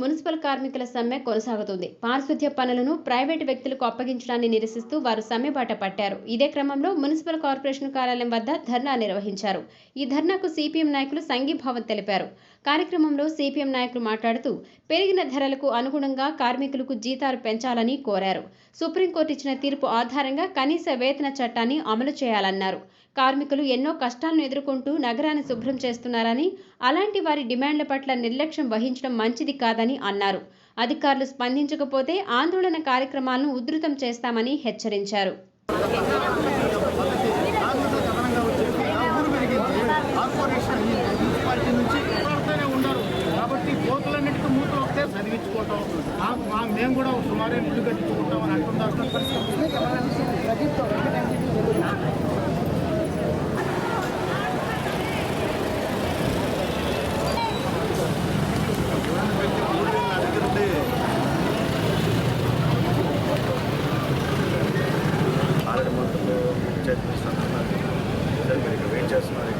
Municipal కార్మికుల సమ్మె కొనసాగుతుంది. పారిశుద్ధ్య పనులను ప్రైవేటు వ్యక్తులకు అప్పగించడాన్ని నిరసిస్తూ వారు సమ్మెబాట పట్టారు. ఇదే క్రమంలో మున్సిపల్ కార్పొరేషన్ కార్యాలయం వద్ద ధర్నా నిర్వహించారు. ఈ ధర్నాకు సిపిఎం నాయకులు సంఘీభావం తెలిపారు. కార్యక్రమంలో సిపిఎం నాయకులు మాట్లాడుతూ పెరిగిన ధరలకు అనుగుణంగా కార్మికులకు జీతాలు పెంచాలని కోరారు. సుప్రీంకోర్టు ఇచ్చిన తీర్పు ఆధారంగా కనీస వేతన చట్టాన్ని అమలు చేయాలన్నారు. కార్మికులు ఎన్నో కష్టాలను ఎదుర్కొంటూ నగరాన్ని శుభ్రం చేస్తున్నారని అలాంటి వారి డిమాండ్ల పట్ల నిర్లక్ష్యం వహించడం మంచిది కాదని అన్నారు. అధికారులు స్పందించకపోతే ఆందోళన కార్యక్రమాలను ఉధృతం చేస్తామని హెచ్చరించారు. చదివించుకోవటం మేము కూడా సుమారు ఇల్లు కట్టించుకుంటాం అని అంటున్నారు ఆల్రెడీ మంత్రులు చేస్తున్నారు సార్ మీరు ఇక్కడ వెయిట్ చేస్తున్నారు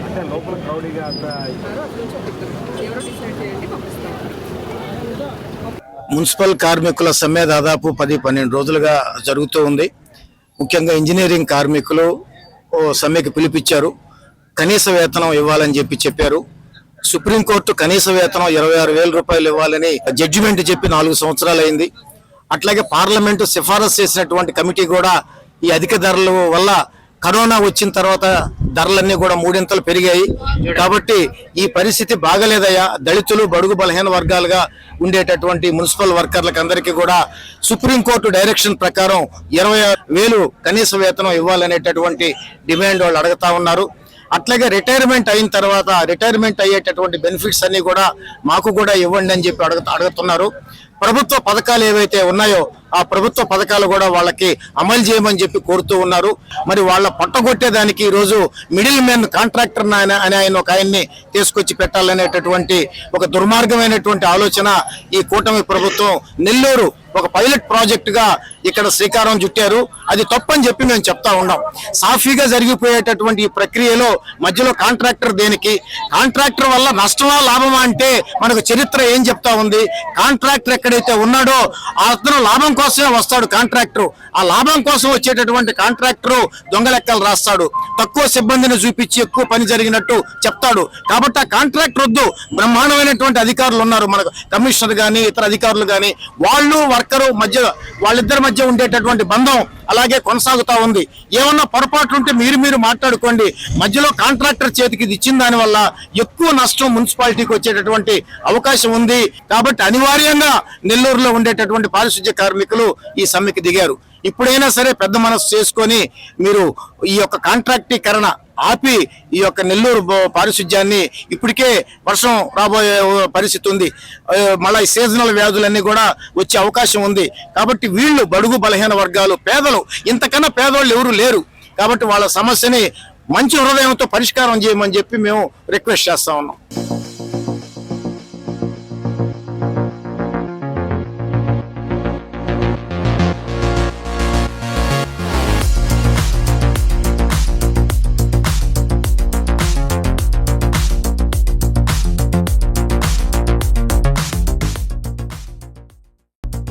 అంటే లోపల క్రౌడీగా మున్సిపల్ కార్మికుల సమ్మె దాదాపు పది పన్నెండు రోజులుగా జరుగుతూ ఉంది. ముఖ్యంగా ఇంజనీరింగ్ కార్మికులు ఓ సమ్మెకి పిలిపించారు కనీస వేతనం ఇవ్వాలని చెప్పి చెప్పారు. సుప్రీంకోర్టు కనీస వేతనం ఇరవై ఆరు వేల రూపాయలు ఇవ్వాలని జడ్జిమెంట్ చెప్పి నాలుగు సంవత్సరాలు అయింది అట్లాగే పార్లమెంటు సిఫారసు చేసినటువంటి కమిటీ కూడా ఈ అధిక ధరల వల్ల కరోనా వచ్చిన తర్వాత ధరలన్నీ కూడా మూడింతలు పెరిగాయి. కాబట్టి ఈ పరిస్థితి బాగలేదయ్యా. దళితులు బడుగు బలహీన వర్గాలుగా ఉండేటటువంటి మున్సిపల్ వర్కర్లకు అందరికీ కూడా సుప్రీంకోర్టు డైరెక్షన్ ప్రకారం ఇరవై వేలు కనీస వేతనం ఇవ్వాలనేటటువంటి డిమాండ్ వాళ్ళు అడుగుతా ఉన్నారు. అట్లాగే రిటైర్మెంట్ అయిన తర్వాత రిటైర్మెంట్ అయ్యేటటువంటి బెనిఫిట్స్ అన్ని కూడా మాకు కూడా ఇవ్వండి అని చెప్పి అడుగు అడుగుతున్నారు. ప్రభుత్వ పథకాలు ఏవైతే ఉన్నాయో ఆ ప్రభుత్వ పథకాలు కూడా వాళ్ళకి అమలు చేయమని చెప్పి కోరుతూ ఉన్నారు. మరి వాళ్ళ పట్టగొట్టేదానికి ఈరోజు రోజు మిడిల్ మెన్ కాంట్రాక్టర్ ఆయన అని ఆయన ఒక ఆయన్ని తీసుకొచ్చి పెట్టాలనేటటువంటి ఒక దుర్మార్గమైనటువంటి ఆలోచన ఈ కూటమి ప్రభుత్వం నెల్లూరు ఒక పైలట్ ప్రాజెక్ట్గా ఇక్కడ శ్రీకారం చుట్టారు. అది తప్పని చెప్పి మేము చెప్తా ఉన్నాం. సాఫీగా జరిగిపోయేటటువంటి ఈ ప్రక్రియలో మధ్యలో కాంట్రాక్టర్ దేనికి? కాంట్రాక్టర్ వల్ల నష్టమా లాభమా అంటే మనకు చరిత్ర ఏం చెప్తా ఉంది? కాంట్రాక్టర్ ఎక్కడైతే ఉన్నాడో అతను లాభం కోసమే వస్తాడు కాంట్రాక్టర్ ఆ లాభం కోసం వచ్చేటటువంటి కాంట్రాక్టర్ దొంగ లెక్కలు రాస్తాడు. తక్కువ సిబ్బందిని చూపించి ఎక్కువ పని జరిగినట్టు చెప్తాడు. కాబట్టి ఆ కాంట్రాక్టర్ వద్దు. బ్రహ్మాండమైనటువంటి అధికారులు ఉన్నారు మనకు. కమిషనర్ కానీ ఇతర అధికారులు కానీ వాళ్ళు వర్కరు మధ్య వాళ్ళిద్దరి మధ్య ఉండేటటువంటి బంధం అలాగే కొనసాగుతా ఉంది. ఏమన్నా పొరపాట్లు ఉంటే మీరు మీరు మాట్లాడుకోండి. మధ్యలో కాంట్రాక్టర్ చేతికి ఇది ఇచ్చిన దానివల్ల ఎక్కువ నష్టం మున్సిపాలిటీకి వచ్చేటటువంటి అవకాశం ఉంది. కాబట్టి అనివార్యంగా నెల్లూరులో ఉండేటటువంటి పారిశుద్ధ్య కార్మికులు ఈ సమ్మెకి దిగారు. ఇప్పుడైనా సరే పెద్ద మనసు చేసుకొని మీరు ఈ యొక్క కాంట్రాక్టీకరణ ఆపి ఈ యొక్క నెల్లూరు పారిశుధ్యాన్ని ఇప్పటికే వర్షం రాబోయే పరిస్థితి ఉంది. మళ్ళీ సీజనల్ వ్యాధులన్నీ కూడా వచ్చే అవకాశం ఉంది. కాబట్టి వీళ్ళు బడుగు బలహీన వర్గాలు పేద పేదలు ఇంతకన్నా పేదవాళ్ళు ఎవరు లేరు. కాబట్టి వాళ్ళ సమస్యని మంచి హృదయంతో పరిష్కారం చేయమని చెప్పి మేము రిక్వెస్ట్ చేస్తా ఉన్నాం.